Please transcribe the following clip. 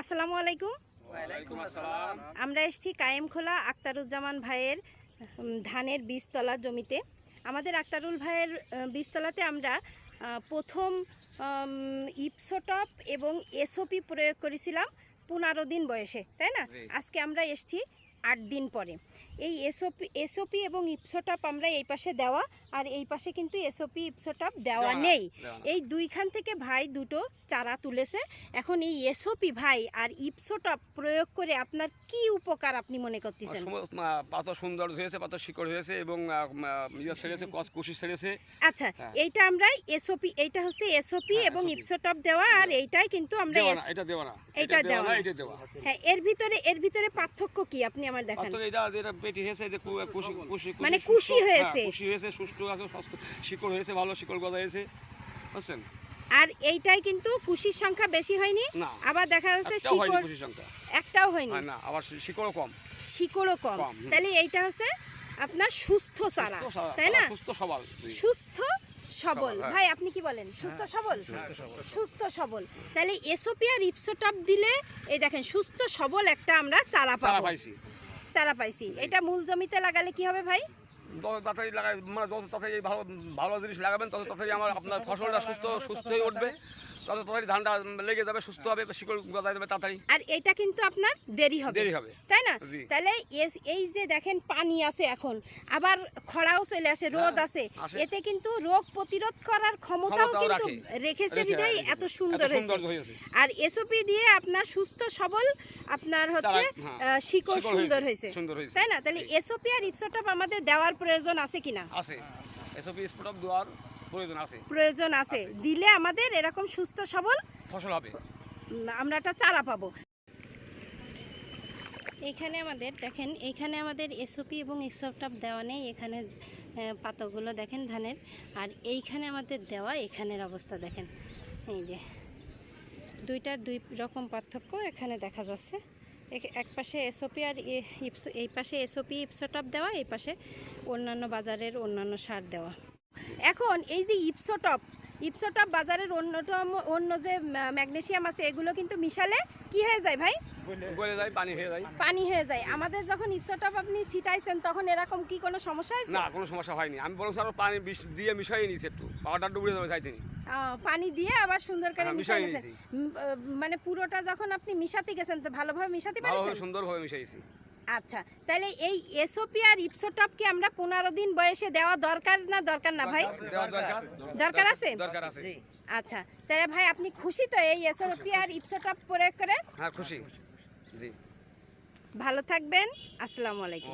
আসসালামু আলাইকুম। ওয়ালাইকুম আমরা এসেছি কায়েমখোলা আক্তারুজ্জামান ভাইয়ের ধানের বীজতলা জমিতে। আমাদের আক্তারুল ভাইয়ের বীজতলাতে আমরা প্রথম ইপসোটপ এবং এসওপি প্রয়োগ করেছিলাম পনেরো দিন বয়সে তাই না? আজকে আমরা এসেছি আট দিন পরে। এই এসওপি এসওপি এবং ইপসোটপ আমরা এই পাশে দেওয়া আর এই পাশে কিন্তু এসওপি ইপসোটপ দেওয়া নেই। এই দুইখান থেকে ভাই দুটো চারা তুলেছে। এখন এই এসওপি ভাই আর ইপসোটপ প্রয়োগ করে আপনার কি উপকার আপনি মনে করতেছেন? পাতা সুন্দর হয়েছে পাতা শিকড় হয়েছে এবং ইয়ে ছেড়েছে কুশি ছেড়েছে। আচ্ছা হ্যাঁ। এইটা আমরা এসওপি এইটা হচ্ছে এসওপি হ্যাঁ, এবং ইপসোটপ দেওয়া আর এইটাই কিন্তু আমরা এটা দেওয়া না। এটা দেওয়া। হ্যাঁ এর ভিতরে এর ভিতরে পার্থক্য কি? আপনি আমার দেখান। এটা পেটি হয়েছে যে কুশি কুশি মানে সুস্থ- কুশি হ্যাঁ, হয়েছে। কুশি হয়েছে সুস্থ আছে স্বাস্থ্য শিকড় হয়েছে ভালো শিকড় গজা হয়েছে বুঝছেন? আর এইটাই কিন্তু কুশির সংখ্যা বেশি হয়নি আবার দেখা যাচ্ছে শিকড় একটাও হয়নি। হয় না আবার শিকড়ও কম। শিকড়ও কম। তাহলে এইটা হচ্ছে আপনার সুস্থ চারা তাই না? সুস্থ সবাল। সুস্থ সবল। হ্যাঁ। ভাই আপনি কি বলেন? সুস্থ সবল? সুস্থ সবল। তাহলে এসওপি আর ইপসোটপ দিলে এই দেখেন সুস্থ সবল একটা আমরা চারা পাবো। পাইছি। চারা পাইছি। এটা মূল জমিতে লাগালে কি হবে ভাই? তাড়াতাড়ি লাগাই মানে যত তাড়াতাড়ি ভালো ভালো জিনিস লাগাবেন তত তাড়াতাড়ি আমার আপনার ফসলটা সুস্থ সুস্থ হয়ে উঠবে। তত তাড়াতাড়ি ধানটা লেগে যাবে সুস্থ হবে শিকড় গজায় যাবে তাড়াতাড়ি। আর এটা কিন্তু আপনার দেরি হবে। দেরি হবে। তাই না? তাহলে এই যে দেখেন পানি আছে এখন আবার খরাও চলে আসে রোদ হ্যাঁ, আছে এতে কিন্তু রোগ প্রতিরোধ করার ক্ষমতাও কিন্তু রেখেছে রেখে- বিধায় এত সুন্দর হয়েছে। আর এসওপি দিয়ে আপনার সুস্থ সবল আপনার হচ্ছে হ্যাঁ। শিকড় সুন্দর হয়েছে। তাই না? তাহলে এসওপি আর ইপসোটপ আমাদের দেওয়ার প্রয়োজন আছে কিনা? আছে। এসবই স্পট দেওয়ার প্রয়োজন আছে। প্রয়োজন আছে। দিলে আমাদের এরকম সুস্থ সবল ফসল হবে। আমরা একটা চারা পাবো। এখানে আমাদের দেখেন এখানে আমাদের এসওপি এবং এক্সপটাপ দেওয়া নেই। এখানে পাতাগুলো দেখেন ধানের। আর এইখানে আমাদের দেওয়া এখানের অবস্থা দেখেন। এই যে দুইটার দুই রকম পার্থক্য এখানে দেখা যাচ্ছে। এক- পাশে এসওপি আর ইপসো- এই পাশে এসওপি ইপসোটপ দেওয়া এই পাশে অন্যান্য বাজারের অন্যান্য সার দেওয়া। এখন এই যে ইপসোটপ ইপসোটপ বাজারের অন্যতম অন্য যে ম্যা- ম্যাগনেসিয়াম আছে এগুলো কিন্তু মিশালে কি হয়ে যায় ভাই? গলে যায় পানি হয়ে যায়। পানি হয়ে যায়। আমাদের যখন ইপসোটপ আপনি ছিটাইছেন তখন এরকম কি কোনো সমস্যা হয়েছে? না কোনো সমস্যা হয়নি। আমি বরং পানি দিয়ে মিশাই নিয়েছি একটু। ডুবে যাবে চাইতেনি পানি দিয়ে আবার সুন্দর করে হ্যাঁ, গেছেন আহ, মানে পুরোটা যখন আপনি মিশাতে গেছেন তো ভালোভাবে মিশাতে পারছেন? সুন্দরভাবে মিশাইছি আচ্ছা তাহলে এই এসওপি আর ইপসোটপ কি আমরা পনেরো দিন বয়সে দেওয়া দরকার না দরকার না ভাই? দরকার আছে দরকার আছে। আচ্ছা তাহলে ভাই আপনি খুশি তো এই এসওপি আর ইপসোটপ প্রয়োগ করে? হ্যাঁ খুশি। জি। ভালো থাকবেন আসসালামু আলাইকুম।